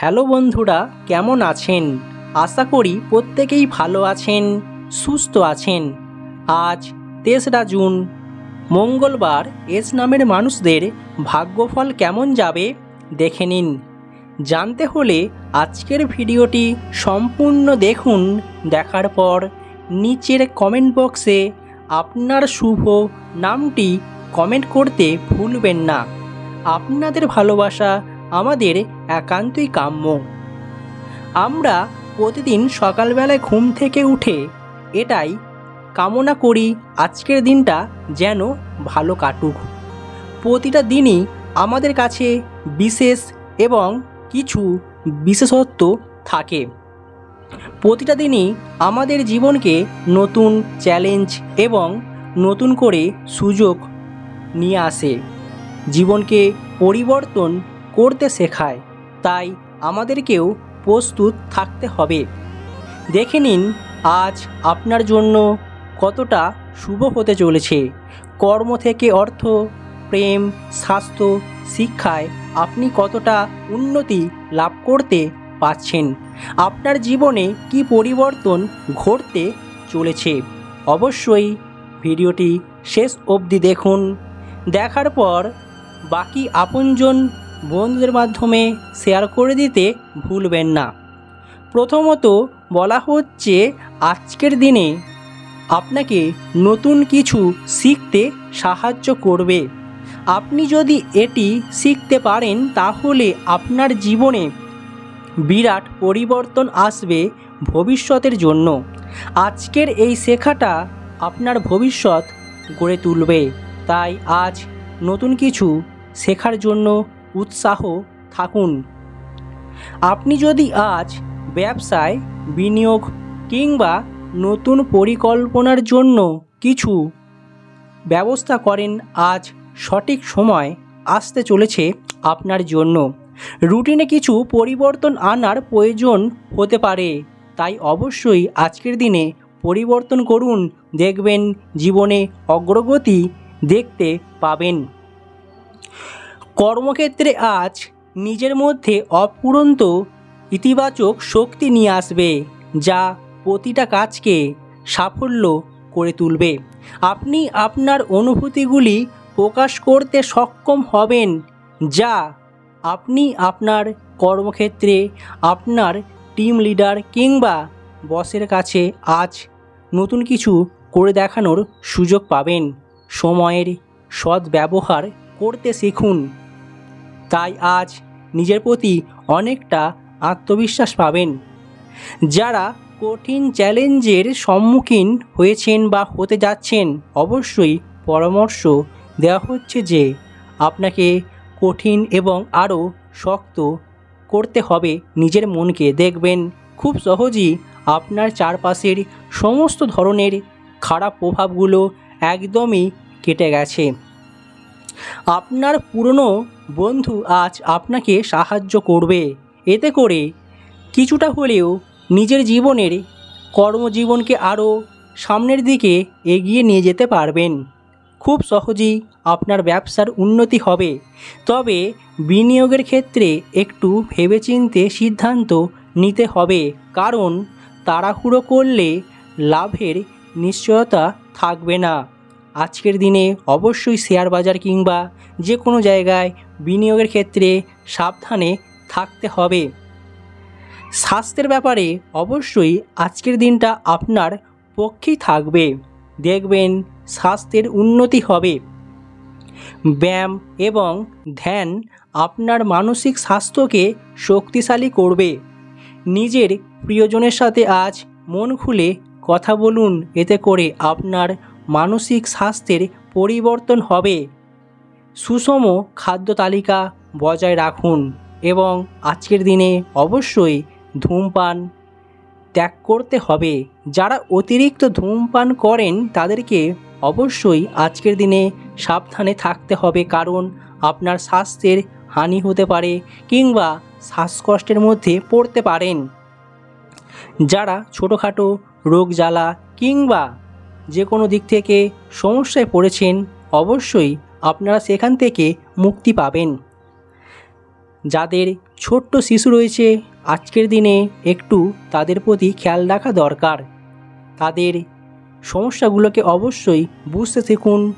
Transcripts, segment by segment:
Hello বন্ধুরা, কেমন আছেন? আশা করি প্রত্যেকেই ভালো আছেন, সুস্থ আছেন। আজ তেসরা জুন, মঙ্গলবার এস নামের মানুষদের ভাগ্যফল কেমন যাবে দেখে নিন। জানতে হলে আজকের ভিডিওটি সম্পূর্ণ দেখুন, দেখার পর নিচের কমেন্ট বক্সে আপনার শুভ নামটি কমেন্ট করতে ভুলবেন না। আপনাদের ভালোবাসা আমাদের একান্তই কাম্য। আমরা প্রতিদিন সকালবেলায় ঘুম থেকে উঠে এটাই কামনা করি আজকের দিনটা যেন ভালো কাটুক। প্রতিটা দিনই আমাদের কাছে বিশেষ এবং কিছু বিশেষত্ব থাকে। প্রতিটা দিনই আমাদের জীবনকে নতুন চ্যালেঞ্জ এবং নতুন করে সুযোগ নিয়ে আসে। জীবনকে পরিবর্তন করতে শেখায়। তাই আমাদেরকেও প্রস্তুত থাকতে হবে। দেখে নিন আজ আপনার জন্য কতটা শুভ হতে চলেছে। কর্ম থেকে অর্থ, প্রেম, স্বাস্থ্য, শিক্ষায় আপনি কতটা উন্নতি লাভ করতে পাচ্ছেন আপনার জীবনে কি পরিবর্তন ঘটতে চলেছে। অবশ্যই ভিডিওটি শেষ অবধি দেখুন। দেখার পর বাকি আপনজন বন্ধুদের মাধ্যমে শেয়ার করে দিতে ভুলবেন না। প্রথমত বলা হচ্ছে, আজকের দিনে আপনাকে নতুন কিছু শিখতে সাহায্য করবে। আপনি যদি এটি শিখতে পারেন, তাহলে আপনার জীবনে বিরাট পরিবর্তন আসবে ভবিষ্যতের জন্য। আজকের এই শেখাটা আপনার ভবিষ্যৎ গড়ে তুলবে। তাই আজ নতুন কিছু শেখার জন্য উৎসাহ থাকুন। আপনি যদি আজ ব্যবসায় বিনিয়োগ কিংবা নতুন পরিকল্পনার জন্য কিছু ব্যবস্থা করেন, আজ সঠিক সময় আসতে চলেছে আপনার জন্য। রুটিনে কিছু পরিবর্তন আনার প্রয়োজন হতে পারে। তাই অবশ্যই আজকের দিনে পরিবর্তন করুন, দেখবেন জীবনে অগ্রগতি দেখতে পাবেন। কর্মক্ষেত্রে আজ নিজের মধ্যে অপুরন্ত ইতিবাচক শক্তি নিয়ে আসবে, যা প্রতিটা কাজকে সাফল্য করে তুলবে। আপনি আপনার অনুভূতিগুলি প্রকাশ করতে সক্ষম হবেন, যা আপনি আপনার কর্মক্ষেত্রে আপনার টিম লিডার কিংবা বসের কাছে আজ নতুন কিছু করে দেখানোর সুযোগ পাবেন। সময়ের সদ্ব্যবহার করতে শিখুন। তাই আজ নিজের প্রতি অনেকটা আত্মবিশ্বাস পাবেন। যারা কঠিন চ্যালেঞ্জের সম্মুখীন হয়েছেন বা হতে যাচ্ছেন, অবশ্যই পরামর্শ দেওয়া হচ্ছে যে আপনাকে কঠিন এবং আরও শক্ত করতে হবে। নিজের মনকে দেখবেন, খুব সহজেই আপনার চারপাশের সমস্ত ধরনের খারাপ প্রভাবগুলো একদমই কেটে গেছে। আপনার পুরনো বন্ধু আজ আপনাকে সাহায্য করবে। এতে করে কিছুটা হলেও নিজের জীবনের কর্মজীবনকে আরও সামনের দিকে এগিয়ে নিয়ে যেতে পারবেন। খুব সহজেই আপনার ব্যবসার উন্নতি হবে। তবে বিনিয়োগের ক্ষেত্রে একটু ভেবেচিন্তে সিদ্ধান্ত নিতে হবে, কারণ তাড়াহুড়ো করলে লাভের নিশ্চয়তা থাকবে না। আজকের দিনে অবশ্যই শেয়ার বাজার কিংবা যে কোনো জায়গায় বিনিয়োগের ক্ষেত্রে সাবধানে থাকতে হবে। স্বাস্থ্যের ব্যাপারে অবশ্যই আজকের দিনটা আপনার পক্ষেই থাকবে। দেখবেন স্বাস্থ্যের উন্নতি হবে। ব্যায়াম এবং ধ্যান আপনার মানসিক স্বাস্থ্যকে শক্তিশালী করবে। নিজের প্রিয়জনের সাথে আজ মন খুলে কথা বলুন, এতে করে আপনার মানসিক স্বাস্থ্যের পরিবর্তন হবে। সুষম খাদ্য তালিকা বজায় রাখুন এবং আজকের দিনে অবশ্যই ধূমপান ত্যাগ করতে হবে। যারা অতিরিক্ত ধূমপান করেন, তাদেরকে অবশ্যই আজকের দিনে সাবধানে থাকতে হবে কারণ আপনার স্বাস্থ্যের হানি হতে পারে কিংবা শ্বাসকষ্টের মধ্যে পড়তে পারেন। যারা ছোটোখাটো রোগ জ্বালা কিংবা যে কোনো দিক থেকে সমস্যায় পড়েছেন, অবশ্যই আপনারা সেখান থেকে মুক্তি পাবেন। যাদের ছোট্ট শিশু রয়েছে, আজকের দিনে একটু তাদের প্রতি খেয়াল রাখা দরকার। তাদের সমস্যাগুলোকে অবশ্যই বুঝতে শিখুন।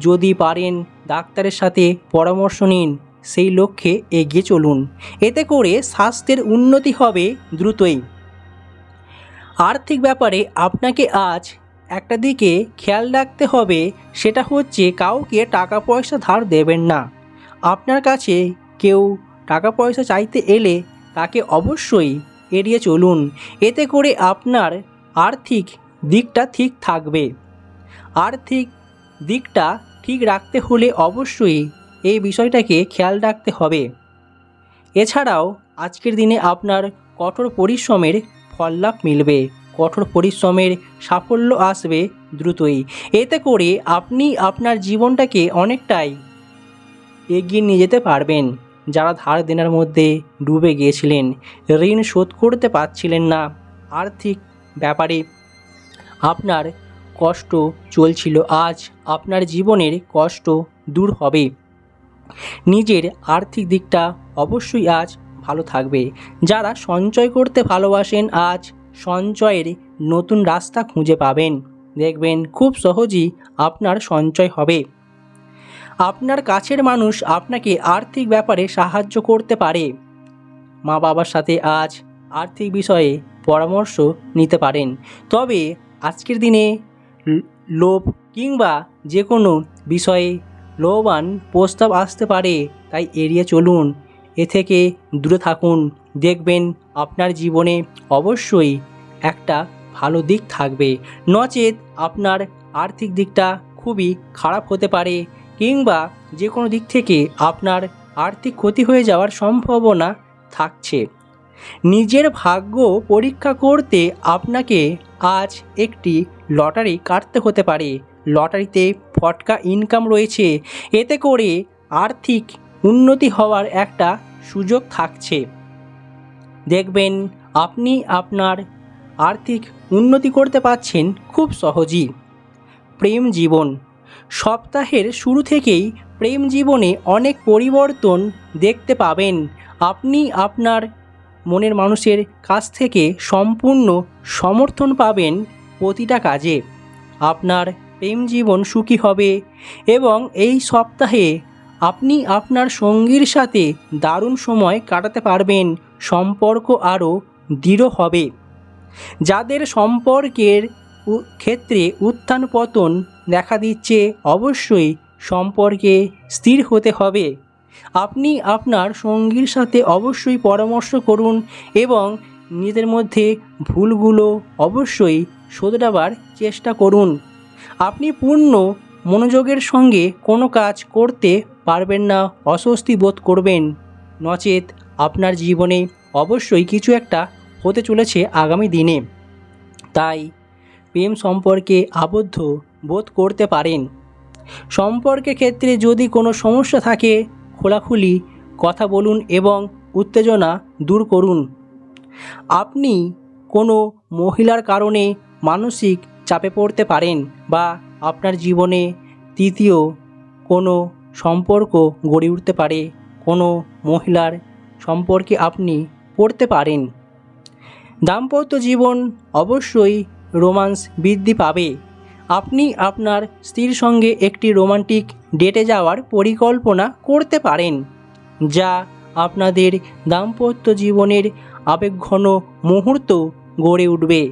যদি পারেন ডাক্তারের সাথে পরামর্শ নিন, সেই লক্ষ্যে এগিয়ে চলুন। এতে করে স্বাস্থ্যের উন্নতি হবে দ্রুতই। আর্থিক ব্যাপারে আপনাকে আজ একটা দিকে খেয়াল রাখতে হবে, সেটা হচ্ছে কাউকে টাকা পয়সা ধার দেবেন না। আপনার কাছে কেউ টাকা পয়সা চাইতে এলে তাকে অবশ্যই এড়িয়ে চলুন। এতে করে আপনার আর্থিক দিকটা ঠিক থাকবে। আর্থিক দিকটা ঠিক রাখতে হলে অবশ্যই এই বিষয়টাকে খেয়াল রাখতে হবে। এছাড়াও আজকের দিনে আপনার কঠোর পরিশ্রমের ফল লাভ মিলবে। কঠোর পরিশ্রমের সাফল্য আসবে দ্রুতই। এতে করে আপনি আপনার জীবনটাকে অনেকটাই এগিয়ে নিয়ে যেতে পারবেন। যারা ধার দেনার মধ্যে ডুবে গিয়েছিলেন, ঋণ শোধ করতে পারছিলেন না আর্থিক ব্যাপারে, আপনার কষ্ট চলছিল, আজ আপনার জীবনের কষ্ট দূর হবে। নিজের আর্থিক দিকটা অবশ্যই আজ ভালো থাকবে। যারা সঞ্চয় করতে ভালোবাসেন, আজ সঞ্চয়ের নতুন রাস্তা খুঁজে পাবেন। দেখবেন খুব সহজেই আপনার সঞ্চয় হবে। আপনার কাছের মানুষ আপনাকে আর্থিক ব্যাপারে সাহায্য করতে পারে। মা বাবার সাথে আজ আর্থিক বিষয়ে পরামর্শ নিতে পারেন। তবে আজকের দিনে লোভ কিংবা যে কোনো বিষয়ে লোবান প্রস্তাব আসতে পারে, তাই এড়িয়ে চলুন। এ থেকে দূরে থাকুন। দেখবেন আপনার জীবনে অবশ্যই একটা ভালো দিক থাকবে। নচেত আপনার আর্থিক দিকটা খুবই খারাপ হতে পারে কিংবা যে কোনো দিক থেকে আপনার আর্থিক ক্ষতি হয়ে যাওয়ার সম্ভাবনা থাকছে। নিজের ভাগ্য পরীক্ষা করতে আপনাকে আজ একটি লটারি কাটতে হতে পারে। লটারিতে ফটকা ইনকাম রয়েছে। এতে করে আর্থিক উন্নতি হওয়ার একটা সুযোগ থাকছে। দেখবেন আপনি আপনার আর্থিক উন্নতি করতে পারছেন খুব সহজেই। প্রেম জীবন। সপ্তাহের শুরু থেকেই প্রেম জীবনে অনেক পরিবর্তন দেখতে পাবেন। আপনি আপনার মনের মানুষের কাছ থেকে সম্পূর্ণ সমর্থন পাবেন প্রতিটা কাজে। আপনার প্রেম জীবন সুখী হবে এবং এই সপ্তাহে আপনি আপনার সঙ্গীর সাথে দারুণ সময় কাটাতে পারবেন, সম্পর্ক আরও দৃঢ় হবে। যাদের সম্পর্কের ক্ষেত্রে উত্থান পতন দেখা দিচ্ছে, অবশ্যই সম্পর্কে স্থির হতে হবে। আপনি আপনার সঙ্গীর সাথে অবশ্যই পরামর্শ করুন এবং নিজেদের মধ্যে ভুলগুলো অবশ্যই শোধরাবার চেষ্টা করুন। আপনি পূর্ণ মনোযোগের সঙ্গে কোনো কাজ করতে পারবেন না, অস্বস্তি বোধ করবেন। নচেত আপনার জীবনে অবশ্যই কিছু একটা হতে চলেছে আগামী দিনে। তাই প্রেম সম্পর্কে আবদ্ধ বোধ করতে পারেন। সম্পর্কের ক্ষেত্রে যদি কোনো সমস্যা থাকে, খোলাখুলি কথা বলুন এবং উত্তেজনা দূর করুন। আপনি কোনো মহিলার কারণে মানসিক চাপে পড়তে পারেন বা আপনার জীবনে তৃতীয় কোনো সম্পর্ক গড়ে উঠতে পারে। কোনো মহিলার সম্পর্কে আপনি পড়তে পারেন। দাম্পত্য জীবন অবশ্যই রোমান্স বৃদ্ধি পাবে। আপনি আপনার স্ত্রীর সঙ্গে একটি রোমান্টিক ডেটে যাওয়ার পরিকল্পনা করতে পারেন, যা আপনাদের দাম্পত্য জীবনের আবেগঘন মুহূর্ত গড়ে উঠবে।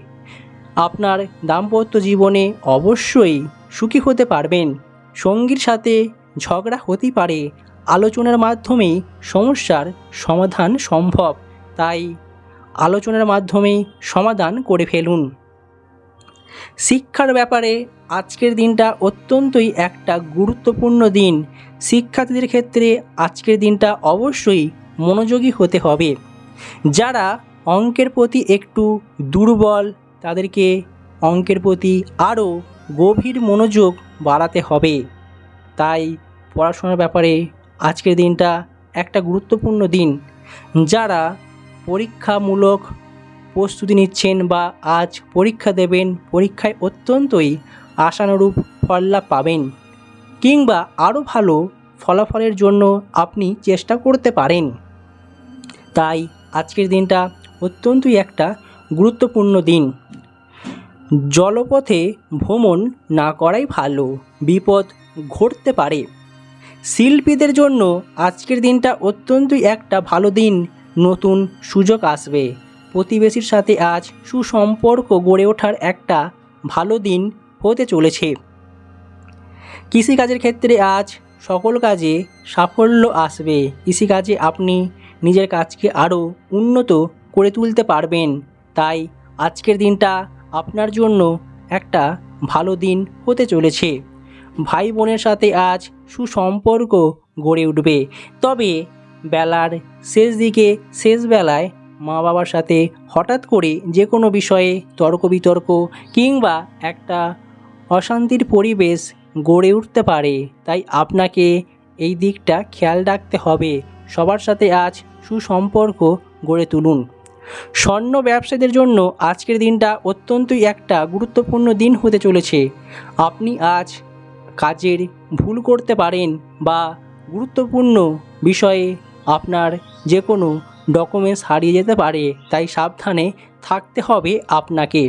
আপনার দাম্পত্য জীবনে অবশ্যই সুখী হতে পারবেন। সঙ্গীর সাথে ঝগড়া হতেই পারে। আলোচনার মাধ্যমেই সমস্যার সমাধান সম্ভব। তাই আলোচনার মাধ্যমেই সমাধান করে ফেলুন। শিক্ষার ব্যাপারে আজকের দিনটা অত্যন্তই একটা গুরুত্বপূর্ণ দিন। শিক্ষার্থীদের ক্ষেত্রে আজকের দিনটা অবশ্যই মনোযোগী হতে হবে। যারা অঙ্কের প্রতি একটু দুর্বল, তাদেরকে অঙ্কের প্রতি আরও গভীর মনোযোগ বাড়াতে হবে। তাই পড়াশোনার ব্যাপারে আজকের দিনটা একটা গুরুত্বপূর্ণ দিন, যারা পরীক্ষামূলক প্রস্তুতি নিচ্ছেন বা আজ পরীক্ষা দেবেন, পরীক্ষায় অত্যন্তই আশানুরূপ ফল লাভ পাবেন কিংবা আরও ভালো ফলাফলের জন্য আপনি চেষ্টা করতে পারেন। তাই আজকের দিনটা অত্যন্তই একটা গুরুত্বপূর্ণ দিন। জলপথে ভ্রমণ না করাই ভালো, বিপদ ঘটতে পারে। শিল্পীদের জন্য আজকের দিনটা অত্যন্তই একটা ভালো দিন। নতুন সুযোগ আসবে। প্রতিবেশীর সাথে আজ সুসম্পর্ক গড়ে ওঠার একটা ভালো দিন হতে চলেছে। কৃষিকাজের ক্ষেত্রে আজ সকল কাজে সাফল্য আসবে। কৃষিকাজে আপনি নিজের কাজকে আরও উন্নত করে তুলতে পারবেন। তাই আজকের দিনটা আপনার জন্য একটা ভালো দিন হতে চলেছে। ভাই বোনের সাথে আজ সুসম্পর্ক গড়ে উঠবে। তবে বেলার শেষ দিকে, শেষ বেলায় মা বাবার সাথে হঠাৎ করে যে কোনো বিষয়ে তর্ক বিতর্ক কিংবা একটা অশান্তির পরিবেশ গড়ে উঠতে পারে, তাই আপনাকে এই দিকটা খেয়াল রাখতে হবে। সবার সাথে আজ সুসম্পর্ক গড়ে তুলুন। স্বর্ণ ব্যবসায়ীদের জন্য আজকের দিনটা অত্যন্তই একটা গুরুত্বপূর্ণ দিন হতে চলেছে। আপনি আজ কাজের ভুল করতে পারেন বা গুরুত্বপূর্ণ বিষয়ে আপনার যে কোনো ডকুমেন্টস হারিয়ে যেতে পারে, তাই সাবধানে থাকতে হবে আপনাকে।